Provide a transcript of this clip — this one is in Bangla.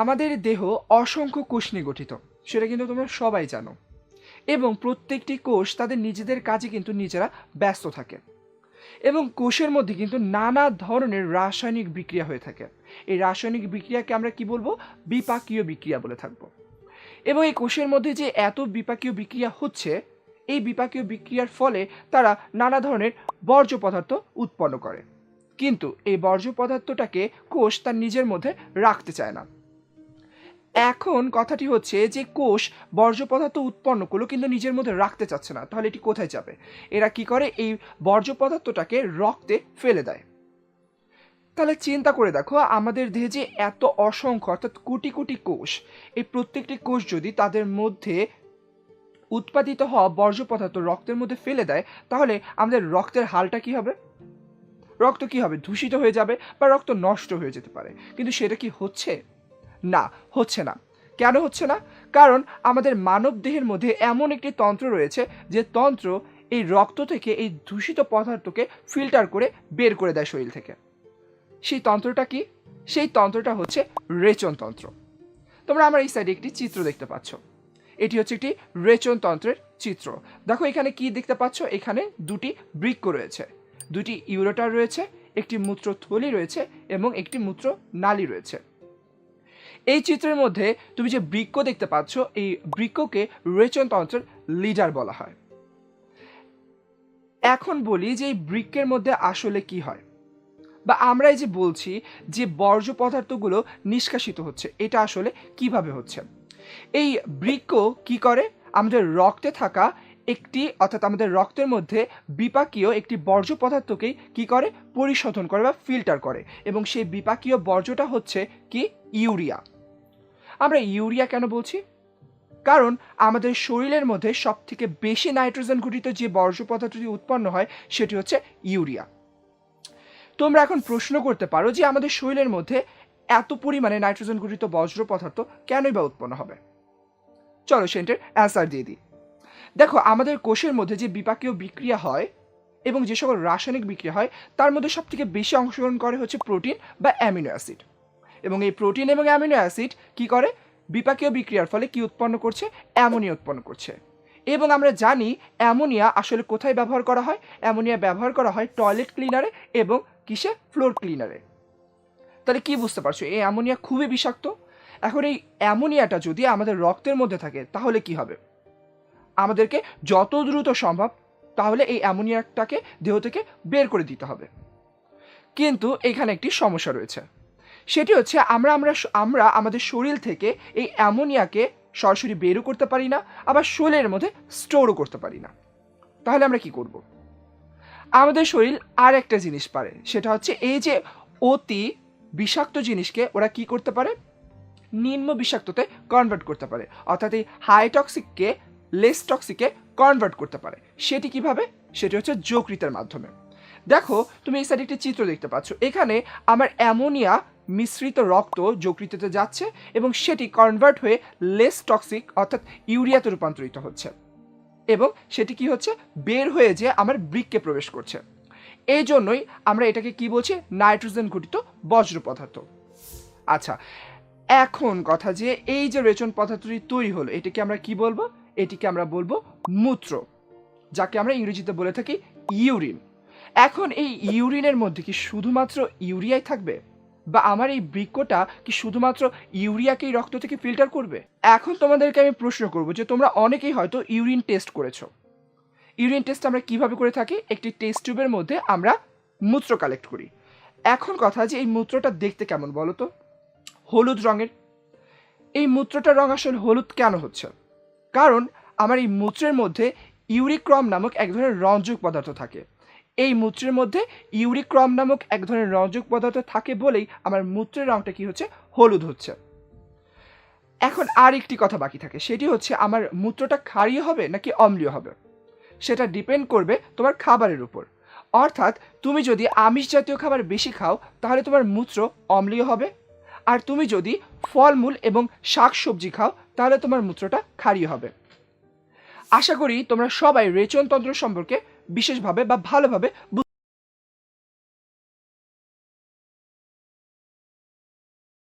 আমাদের দেহ অসংখ্য কোষ নিয়ে গঠিত। সেটা কিন্তু তোমরা সবাই জানো। এবং প্রত্যেকটি কোষ তাদের নিজেদের কাজে কিন্তু নিজেরা ব্যস্ত থাকে। এবং কোষের মধ্যে কিন্তু নানা ধরনের রাসায়নিক বিক্রিয়া হয়ে থাকে। এই রাসায়নিক বিক্রিয়াকে আমরা কি বলব? বিপাকীয় বিক্রিয়া বলে থাকব। এবং এই কোষের মধ্যে যে এত বিপাকীয় বিক্রিয়া হচ্ছে, এই বিপাকীয় বিক্রিয়ার ফলে তারা নানা ধরনের বর্জ্য পদার্থ উৎপন্ন করে। কিন্তু এই বর্জ্য পদার্থটাকে কোষ তার নিজের মধ্যে রাখতে চায় না। এখন কথাটি হচ্ছে যে কোষ বর্জ্য পদার্থ উৎপন্ন করল কিন্তু নিজের মধ্যে রাখতে চাচ্ছে না। তাহলে এটি কোথায় যাবে? এরা কি করে? এই বর্জ্য পদার্থটাকে রক্তে ফেলে দেয়। তাহলে চিন্তা করে দেখো, আমাদের দেহে যে এত অসংখ্য, অর্থাৎ কোটি কোটি কোষ, এই প্রত্যেকটি কোষ যদি তাদের মধ্যে উৎপাদিত হওয়া বর্জ্য পদার্থ রক্তের মধ্যে ফেলে দেয়, তাহলে আমাদের রক্তের হালটা কি হবে? রক্ত কি হবে? দূষিত হয়ে যাবে বা রক্ত নষ্ট হয়ে যেতে পারে। কিন্তু সেটা কি হচ্ছে? না, হচ্ছে না। কেন হচ্ছে না? কারণ আমাদের মানব দেহের মধ্যে এমন একটি তন্ত্র রয়েছে যে তন্ত্র এই রক্ত থেকে এই দূষিত পদার্থকে ফিল্টার করে বের করে দেয় শরীর থেকে। সেই তন্ত্রটা কি? সেই তন্ত্রটা হচ্ছে রেচন তন্ত্র। তোমরা আমার এই সাইডে একটি চিত্র দেখতে পাচ্ছ। এটি হচ্ছে একটি রেচন তন্ত্রের চিত্র। দেখো এখানে কি দেখতে পাচ্ছ? এখানে দুটি বৃক্ক রয়েছে। দুটি ইউরোটার রয়েছে, একটি মূত্রথলি রয়েছে এবং একটি মূত্র নালী রয়েছে। এই চিত্রের মধ্যে তুমি যে বৃক্ক দেখতে পাচ্ছ, এই বৃক্ষকে রেচন তন্ত্রের লিডার বলা হয়। এখন বলি যে এই বৃক্ষের মধ্যে আসলে কি হয়। বা আমরা এই যে বলছি যে বর্জ্য পদার্থগুলো নিষ্কাশিত হচ্ছে, এটা আসলে কীভাবে হচ্ছে? এই বৃক্ক কি করে? আমাদের রক্তে থাকা একটি, অর্থাৎ আমাদের রক্তের মধ্যে বিপাকীয় একটি বর্জ্য পদার্থকেই কি করে? পরিশোধন করে বা ফিল্টার করে। এবং সেই বিপাকীয় বর্জ্যটা হচ্ছে কি? ইউরিয়া। আমরা ইউরিয়া কেন বলছি? কারণ আমাদের শরীরের মধ্যে সব থেকে বেশি নাইট্রোজেন ঘটিত যে বর্জ্য পদার্থটি উৎপন্ন হয়, সেটি হচ্ছে ইউরিয়া। তোমরা এখন প্রশ্ন করতে পারো যে আমাদের শরীরের মধ্যে এত পরিমাণে নাইট্রোজেন ঘটিত বজ্র পদার্থ কেনই বা উৎপন্ন হবে? চলো সেন্টের অ্যান্সার দিয়ে দিই। দেখো, আমাদের কোষের মধ্যে যে বিপাকীয় বিক্রিয়া হয় এবং যে সকল রাসায়নিক বিক্রিয়া হয়, তার মধ্যে সব থেকে বেশি অংশগ্রহণ করে হচ্ছে প্রোটিন বা অ্যামিনো অ্যাসিড। এবং এই প্রোটিন এবং অ্যামিনো অ্যাসিড কি করে? বিপাকীয় বিক্রিয়ার ফলে কি উৎপন্ন করছে? অ্যামোনিয়া উৎপন্ন করছে। এবং আমরা জানি অ্যামোনিয়া আসলে কোথায় ব্যবহার করা হয়? অ্যামোনিয়া ব্যবহার করা হয় টয়লেট ক্লিনারে এবং কিসে? ফ্লোর ক্লিনারে। তাহলে কি বুঝতে পারছ? এই অ্যামোনিয়া খুবই বিষাক্ত। এখন এই অ্যামোনিয়াটা যদি আমাদের রক্তের মধ্যে থাকে, তাহলে কি হবে? আমাদেরকে যত দ্রুত সম্ভব তাহলে এই অ্যামোনিয়াটাকে দেহ থেকে বের করে দিতে হবে। কিন্তু এখানে একটি সমস্যা রয়েছে। সেটি হচ্ছে আমরা আমরা আমরা আমাদের শরীর থেকে এই অ্যামোনিয়াকে সরাসরি বেরও করতে পারি না, আবার শরীরের মধ্যে স্টোরও করতে পারি না। তাহলে আমরা কি করব? আমাদের শরীর আর একটা জিনিস পারে, সেটা হচ্ছে এই যে অতি বিষাক্ত জিনিসকে ওরা কি করতে পারে? নিম্ন বিষাক্ততে কনভার্ট করতে পারে, অর্থাৎ এই হাই টক্সিককে লেস টক্সিকে কনভার্ট করতে পারে। সেটি কীভাবে? সেটি হচ্ছে যকৃতের মাধ্যমে। দেখো, তুমি এই সাইডে একটি চিত্র দেখতে পাচ্ছ, এখানে আমার অ্যামোনিয়া মিশ্রিত রক্ত যকৃততে যাচ্ছে এবং সেটি কনভার্ট হয়ে লেস টক্সিক অর্থাৎ ইউরিয়াতে রূপান্তরিত হচ্ছে। এবং সেটি কি হচ্ছে? বের হয়ে যে আমার বৃক্কে প্রবেশ করছে। এই জন্যই আমরা এটাকে কি বলছি? নাইট্রোজেন ঘটিত বজ্র পদার্থ। আচ্ছা এখন কথা যে এই যে রেচন পদার্থটি তৈরি হলো, এটিকে আমরা কি বলব? এটিকে আমরা বলব মূত্র, যাকে আমরা ইংরেজিতে বলে থাকি ইউরিন। এখন এই ইউরিনের মধ্যে কি শুধুমাত্র ইউরিয়াই থাকবে? বা আমার এই বৃক্ষটা কি শুধুমাত্র ইউরিয়াকেই রক্ত থেকে ফিল্টার করবে? এখন তোমাদেরকে আমি প্রশ্ন করব যে তোমরা অনেকেই হয়তো ইউরিন টেস্ট করেছ। ইউরিন টেস্ট আমরা কীভাবে করে থাকি? একটি টেস্ট টিউবের মধ্যে আমরা মূত্র কালেক্ট করি। এখন কথা যে এই মূত্রটা দেখতে কেমন বলো তো? হলুদ রঙের। এই মূত্রটার রং আসলে হলুদ কেন হচ্ছে? কারণ আমার এই মূত্রের মধ্যে ইউরিক্রম নামক এক ধরনের রঞ্জক পদার্থ থাকে। এই মূত্রের মধ্যে ইউরিক্রম নামক এক ধরনের রঞ্জক পদার্থ থাকে বলেই আমার মূত্রের রঙটা কি হচ্ছে? হলুদ হচ্ছে। এখন আর একটি কথা বাকি থাকে, সেটি হচ্ছে আমার মূত্রটা ক্ষারীয় হবে নাকি অম্লীয় হবে? সেটা ডিপেন্ড করবে তোমার খাবারের উপর। অর্থাৎ তুমি যদি আমিষ জাতীয় খাবার বেশি খাও, তাহলে তোমার মূত্র অম্লীয় হবে। আর তুমি যদি ফলমূল এবং শাক সবজি খাও, তাহলে তোমার মূত্রটা ক্ষারীয় হবে। আশা করি তোমরা সবাই রেচনতন্ত্র সম্পর্কে বিশেষভাবে বা ভালোভাবে